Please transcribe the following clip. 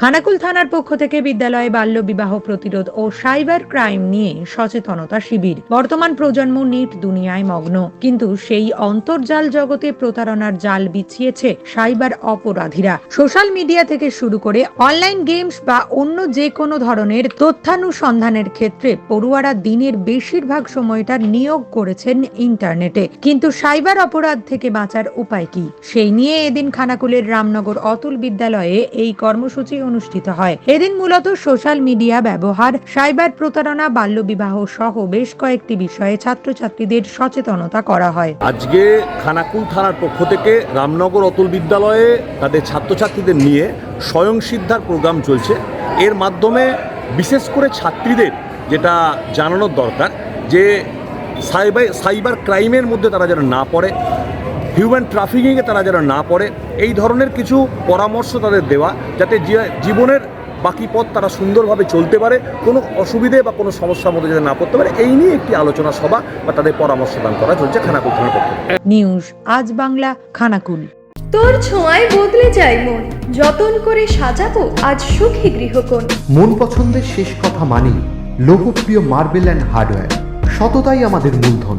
খানাকুল থানার পক্ষ থেকে বিদ্যালয়ে বাল্য বিবাহ প্রতিরোধ ও সাইবার ক্রাইম নিয়ে সচেতনতা শিবির। বর্তমান প্রজন্ম নিট দুনিয়ায় মগ্ন। কিন্তু সেই অন্তর্জাল জগতে প্রতারণার জাল বিছিয়েছে সাইবার অপরাধীরা। সোশ্যাল মিডিয়া থেকে শুরু করে অনলাইন গেমস বা অন্য যে কোনো ধরনের তথ্যানুসন্ধানের ক্ষেত্রে পড়ুয়ারা দিনের বেশিরভাগ সময়টা নিয়োগ করেছেন ইন্টারনেটে। কিন্তু সাইবার অপরাধ থেকে বাঁচার উপায় কি? সেই নিয়ে এদিন খানাকুলের রামনগর অতুল বিদ্যালয়ে এই কর্মসূচি অনুষ্ঠিত হয়। এদিন মূলত সোশ্যাল মিডিয়া ব্যবহার, সাইবার প্রতারণা, বাল্যবিবাহ সহ বেশ কয়েকটি বিষয়ে ছাত্রছাত্রীদের সচেতনতা করা হয়। আজকে খানাকুল থানার পক্ষ থেকে রামনগর অতুল বিদ্যালয়ে তাদের ছাত্রছাত্রীদের নিয়ে স্বয়ং সিদ্ধার প্রোগ্রাম চলছে। এর মাধ্যমে বিশেষ করে ছাত্রীদের যেটা জানানোর দরকার যে সাইবার সাইবার ক্রাইমের মধ্যে তারা যেন না পড়ে হিউম্যান ট্রাফিকিংয়ে তারা যেন না পড়ে এই ধরনের কিছু পরামর্শ তাদের দেওয়া যাতে জীবনের বাকি পথ তারা সুন্দরভাবে চলতে পারে কোনো অসুবিধে বা কোনো সমস্যার মধ্যে যাতে না পড়তে পারে এই নিয়ে একটি আলোচনা সভা বা তাদের পরামর্শ দান করা চলছে খানাকুল থানার পক্ষ নিউজ আজ বাংলা খানাকুল। তোর ছোঁয়ায় বদলে যায় মন যতন করে সাজাবো আজ সুখী গৃহকোণ। মন পছন্দের শেষ কথা মানি লোকপ্রিয় মার্বেল অ্যান্ড হার্ডওয়্যার সততাই আমাদের মূলধন।